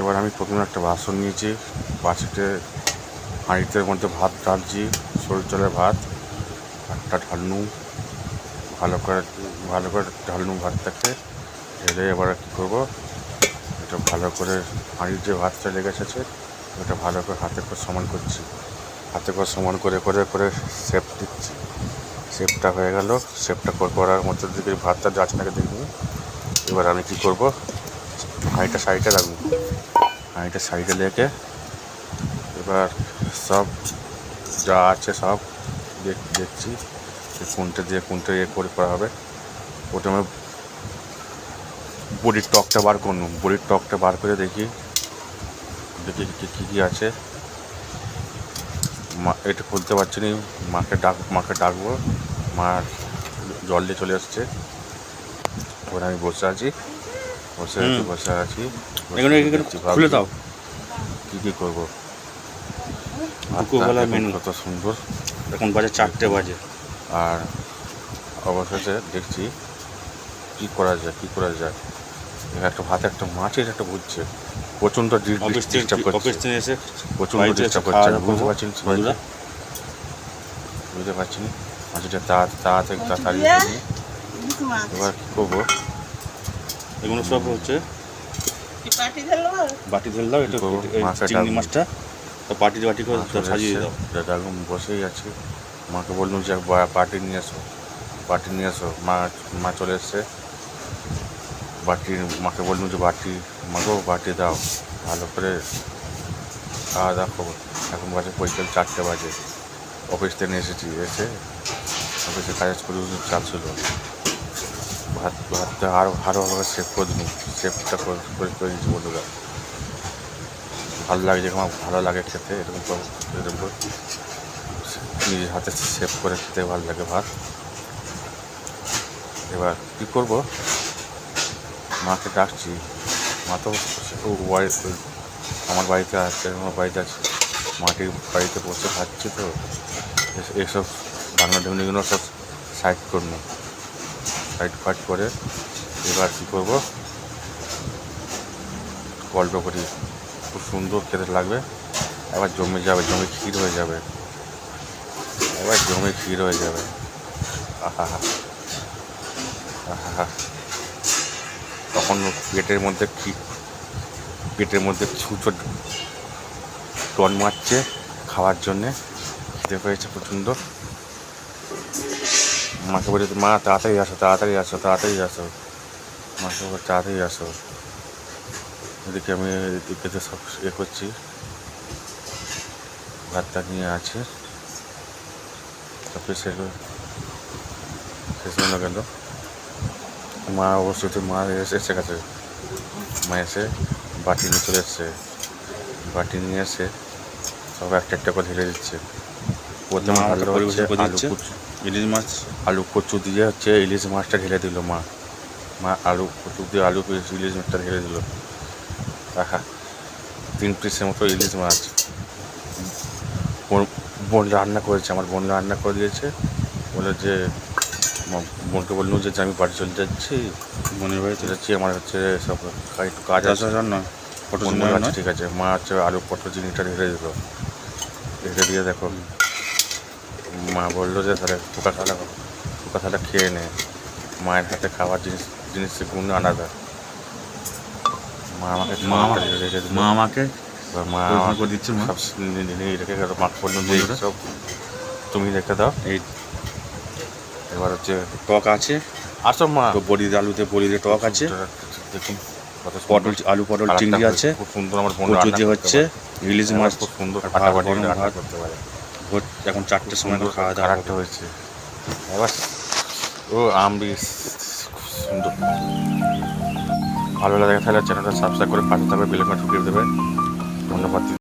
এবার আমি প্রথমে একটা বাসন নিয়েছি, বাসিতে হাঁড়িতে মধ্যে ভাত ঢালছি সরু চালের ভাত ভাতটা ঢালনু, ভালো করে ভালো করে ঢালনু ভাতটাকে ঢেলে এবার কী করব, এটা ভালো করে হাঁড়ির যে ভাতটা লেগে আছে ওটা ভালো করে হাতে করে সমান করছি। হাতে করে সমান করে করে করে শেপ দিচ্ছি। শেপটা হয়ে গেল শেপটা করার মধ্যে দিকে ভাতটা যাচ্ছে নাকি দেখব। এবার আমি কী করব? হাঁড়িটা সাইডে রাখব। হাঁড়িটা সাইডে রেখে এবার সব যা আছে সব দেখ দেখছি কোনটা দিয়ে কোনটা ইয়ে করে করা হবে। প্রথমে বড়ির টকটা বার করুন বড়ির টকটা বার করে দেখি দেখি কী কী আছে। মা, এটা খুলতে পারছি না। মাকে ডাক মাকে ডাকবো। মা জল দিয়ে চলে আসছে ওখানে আমি বসে আছি। বসে আছি বসে আছি খুলে দাও। কী কী করব। দুপুরবেলা মেনু। কত সুন্দর। এখন বাজে চারটে বাজে। আর অবশেষে দেখছি কী করা যায় কী করা যায়। একটা ভাতে একটা মাছের একটা বুঝছে। প্রচণ্ড ডিস্টার্ব করছে। এসে প্রচণ্ড ডিস্টার্ব করছে। বুঝতে করব। পারছি না বন্ধুরা। বুঝতে পারছি মাছটা তাড়াতাড়ি তাড়াতাড়ি। এবার কী করব? এগুলো সব হচ্ছে বাটি ধরে দাও এটা মাছটা চিংড়ি মাছটা। তো পাটি বাটি করে সাজিয়ে দাও। দাদা এখন বসেই আছে। মাকে বললাম যে বাটি নিয়ে এসো। বাটি নিয়ে এসো। মা মা চলে এসছে। বাটি মাকে বললাম যে বাটি মাকেও বাটি দাও। ভালো করে খাওয়া দাওয়া করব এখন বাজে পৈকাল চারটে বাজে। অফিস থেকে এসেছি এসে অফিসে কাজ করে চাপ ছিল। ভাত ভাতটা আরও ভালোভাবে সেভ করে দিন সেভটা করে করে করে দিচ্ছি বন্ধুরা ভালো লাগে যেরকম ভালো লাগে খেতে, এরকম এরকম করে। নিজের হাতে সেভ করে খেতে ভালো লাগে ভাত। এবার কী করব? মাকে ডাকছি। মা তো ও বাড়ি ওই- আমার বাড়িতে আছে, আমার বাড়িতে আছে। মাটির বাড়িতে বসে খাচ্ছি তো। এস- এসব বাংলা ঢুকনিগুলো সব সাইড করব সাইড ফাইড করে এবার কী করব? গল্প করি। খুব সুন্দর খেতে লাগবে। এবার জমে যাবে, জমে ক্ষীর হয়ে যাবে। এবার জমে ক্ষীর হয়ে যাবে। আহা হা তখন পেটের মধ্যে কি, পেটের মধ্যে ছুঁচো টন মারছে খাওয়ার জন্যে। খেতে পেয়েছে প্রচণ্ড। মাকে বলে মা তাড়াতাড়ি আসো তাড়াতাড়ি আসো তাড়াতাড়ি আসো। মাকে বলে তাড়াতাড়ি আসো। এদিকে আমি এদিকে সব ইয়ে করছি ভাতটা নিয়ে আছে। তারপরে সেগুলো শেষ হয়ে গেল মা অবশ্যই মা এসে এসে গেছে মা এসে বাটি নিয়ে চলে এসছে। বাটি নিয়ে এসে সব একটা একটা করে ঢেলে দিচ্ছে। প্রথমে হচ্ছে আলু ইলিশ মাছ আলু কচু দিয়ে হচ্ছে ইলিশ মাছটা ঢেলে দিল মা। মা আলু কচু দিয়ে আলু পিস ইলিশ মাছটা ঢেলে দিল। আহা তিন পিসের মতো ইলিশ মাছ। বোন- রান্না করেছে আমার বোন রান্না করে দিয়েছে। বলে যে বোনকে বলল যে আমি বাড়ি চলে যাচ্ছি। মনের বাড়িতে চলে যাচ্ছি আমার হচ্ছে সব একটু কাজ দশ জন্য ঠিক আছে। মা হচ্ছে আলু পটল চিনিটা ঢেলে দিল। ঢেলে দিয়ে দেখো। মা বলল যে তাহলে পোকা থালা পোকা থালা খেয়ে নে। মায়ের হাতে খাওয়ার জিনিস জিনিসের গুণ আলাদা মা আমাকে মা মা আমাকে মা আমাকে দিচ্ছে মা। রেখে গেল। মাকে বললাম যে সব তুমি রেখে দাও। এই এবার হচ্ছে টক আছে। আসো মা? বড়ি আলুতে বড়ি দিয়ে টক আছে। দেখুন পটল আলু পটল চিংড়ি আছে। খুব সুন্দর। আমার বোন কচু রান্না দিয়ে করতে হচ্ছে ইলিশ মাছ খুব সুন্দর ফাটাফাটি রান্না করতে পারে। ভোর এখন চারটের সময় তো খাওয়া দাওয়া করতে হয়েছে। এবার ও আম বেশ সুন্দর। ভালো লাগে তাহলে চ্যানেলটা সাবস্ক্রাইব করে পাশে থাকবে বেলে টিপে দেবে। ধন্যবাদ।